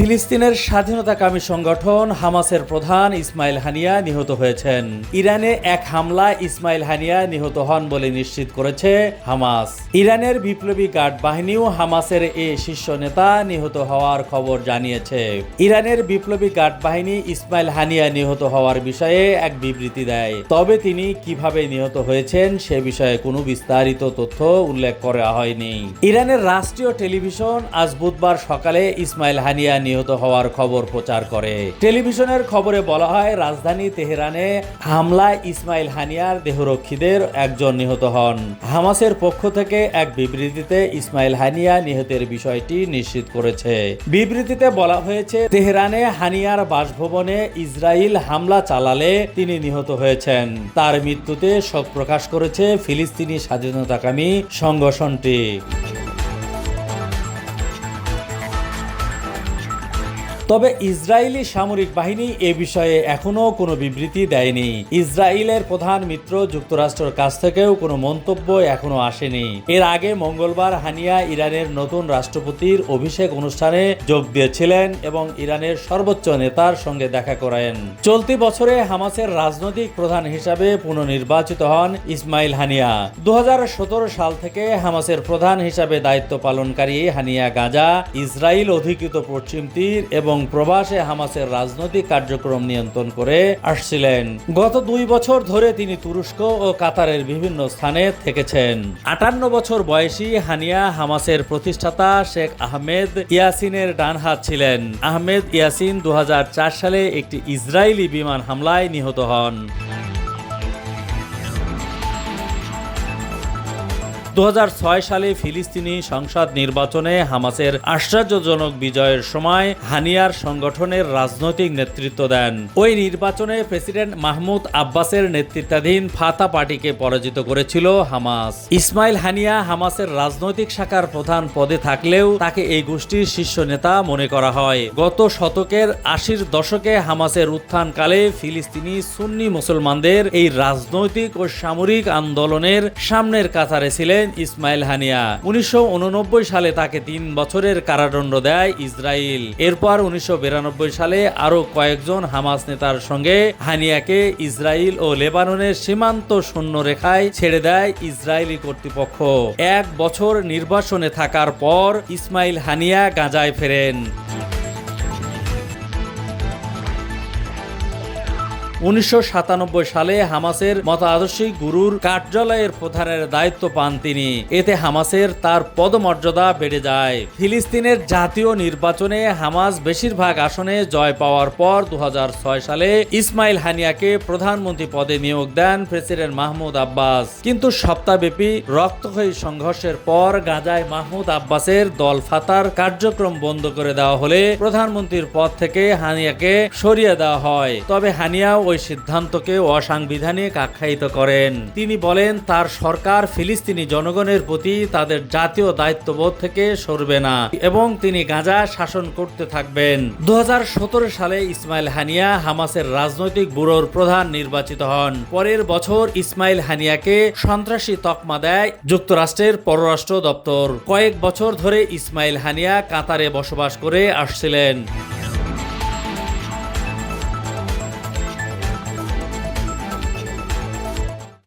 ফিলিস্তিনের স্বাধীনতাকামী সংগঠন হামাসের প্রধান ইসমাইল হানিয়া নিহত হয়েছেন। ইরানে এক হামলায় ইসমাইল হানিয়া নিহত হন বলে নিশ্চিত করেছে হামাস। ইরানের বিপ্লবী গার্ড বাহিনীও হামাসের এ শীর্ষ নেতা নিহত হওয়ার খবর জানিয়েছে। ইরানের বিপ্লবী গার্ড বাহিনী ইসমাইল হানিয়া নিহত হওয়ার বিষয়ে এক বিবৃতি দেয়। তবে তিনি কীভাবে নিহত হয়েছেন সে বিষয়ে কোনো বিস্তারিত তথ্য উল্লেখ করা হয়নি। ইরানের রাষ্ট্রীয় টেলিভিশন আজ বুধবার সকালে ইসমাইল হানিয়া নিহত হওয়ার খবর প্রচার করে। টেলিভিশনের খবরে বলা হয়, রাজধানী তেহরানে হামলায় ইসমাইল হানিয়ার দেহরক্ষীদের একজন নিহত হন। হামাসের পক্ষ থেকে এক বিবৃতিতে ইসমাইল হানিয়া নিহতের বিষয়টি নিশ্চিত করেছে। বিবৃতিতে বলা হয়েছে, তেহরানে হানিয়ার বাসভবনে ইসরায়েল হামলা চালালে তিনি নিহত হয়েছেন। তার মৃত্যুতে শোক প্রকাশ করেছে ফিলিস্তিনি স্বাধীনতাকামী সংগঠনটি। তবে ইসরায়েলি সামরিক বাহিনী এ বিষয়ে এখনও কোনো বিবৃতি দেয়নি। ইসরায়েলের প্রধান মিত্র যুক্তরাষ্ট্রের কাছ থেকেও কোনো মন্তব্য এখনও আসেনি। এর আগে মঙ্গলবার হানিয়া ইরানের নতুন রাষ্ট্রপতির অভিষেক অনুষ্ঠানে যোগ দিয়েছিলেন এবং ইরানের সর্বোচ্চ নেতার সঙ্গে দেখা করেন। চলতি বছরে হামাসের রাজনৈতিক প্রধান হিসাবে পুনর্নির্বাচিত হন ইসমাইল হানিয়া। দু হাজার সতেরো সাল থেকে হামাসের প্রধান হিসাবে দায়িত্ব পালনকারী হানিয়া গাজা, ইসরায়েল অধিকৃত পশ্চিম তীর এবং প্রবাসে হামাসের রাজনৈতিক কার্যক্রম নিয়ন্ত্রণ করে আসছিলেন। গত দুই বছর ধরে তিনি তুরস্ক ও কাতারের বিভিন্ন স্থানে থেকেছেন। আটান্ন বছর বয়সী হানিয়া হামাসের প্রতিষ্ঠাতা শেখ আহমেদ ইয়াসিনের ডান হাত ছিলেন। আহমেদ ইয়াসিন দু হাজার চার সালে একটি ইসরায়েলি বিমান হামলায় নিহত হন। দু হাজার ছয় সালে ফিলিস্তিনি সংসদ নির্বাচনে হামাসের আশ্চর্যজনক বিজয়ের সময় হানিয়ার সংগঠনের রাজনৈতিক নেতৃত্ব দেন। ওই নির্বাচনে প্রেসিডেন্ট মাহমুদ আব্বাসের নেতৃত্বাধীন ফাতা পার্টিকে পরাজিত করেছিল হামাস। ইসমাইল হানিয়া হামাসের রাজনৈতিক শাখার প্রধান পদে থাকলেও তাকে এই গোষ্ঠীর শীর্ষ নেতা মনে করা হয়। গত শতকের আশির দশকে হামাসের উত্থানকালে ফিলিস্তিনি সুন্নি মুসলমানদের এই রাজনৈতিক ও সামরিক আন্দোলনের সামনের কাতারে ছিলেন। ইসমাইল হানিয়া। উনিশশো সালে তাকে তিন বছরের কারাদণ্ড দেয় ইসরায়েল এরপর উনিশশো সালে আরও কয়েকজন হামাস নেতার সঙ্গে হানিয়াকে ইসরায়েল ও লেবাননের সীমান্ত শূন্য রেখায় ছেড়ে দেয় ইসরায়েলি কর্তৃপক্ষ। এক বছর নির্বাসনে থাকার পর ইসমাইল হানিয়া গাজায় ফেরেন। উনিশশো সাতানব্বই সালে হামাসের মতাদর্শিক গুরুর কার্যালয়ের প্রধানের দায়িত্ব পান তিনি। এতে হামাসের তার পদমর্যাদা বেড়ে যায়। ফিলিস্তিনের জাতীয় নির্বাচনে হামাস বেশিরভাগ আসনে জয় পাওয়ার পর দু সালে ইসমাইল হানিয়াকে প্রধানমন্ত্রী পদে নিয়োগ দেন প্রেসিডেন্ট মাহমুদ আব্বাস। কিন্তু সপ্তাহব্যাপী রক্তক্ষয়ী সংঘর্ষের পর গাজায় মাহমুদ আব্বাসের দল ফাতার কার্যক্রম বন্ধ করে দেওয়া হলে প্রধানমন্ত্রীর পদ থেকে হানিয়াকে সরিয়ে দেওয়া হয়। তবে হানিয়া ওই সিদ্ধান্তকে অসাংবিধানিক আখ্যায়িত করেন। তিনি বলেন, তার সরকার ফিলিস্তিনি জনগণের প্রতি তাদের জাতীয় দায়িত্ববোধ থেকে সরবে না এবং তিনি গাজা শাসন করতে থাকবেন। দু হাজার সতেরো সালে ইসমাইল হানিয়া হামাসের রাজনৈতিক ব্যুরোর প্রধান নির্বাচিত হন। পরের বছর ইসমাইল হানিয়াকে সন্ত্রাসী তকমা দেয় যুক্তরাষ্ট্রের পররাষ্ট্র দপ্তর। কয়েক বছর ধরে ইসমাইল হানিয়া কাতারে বসবাস করে আসছিলেন।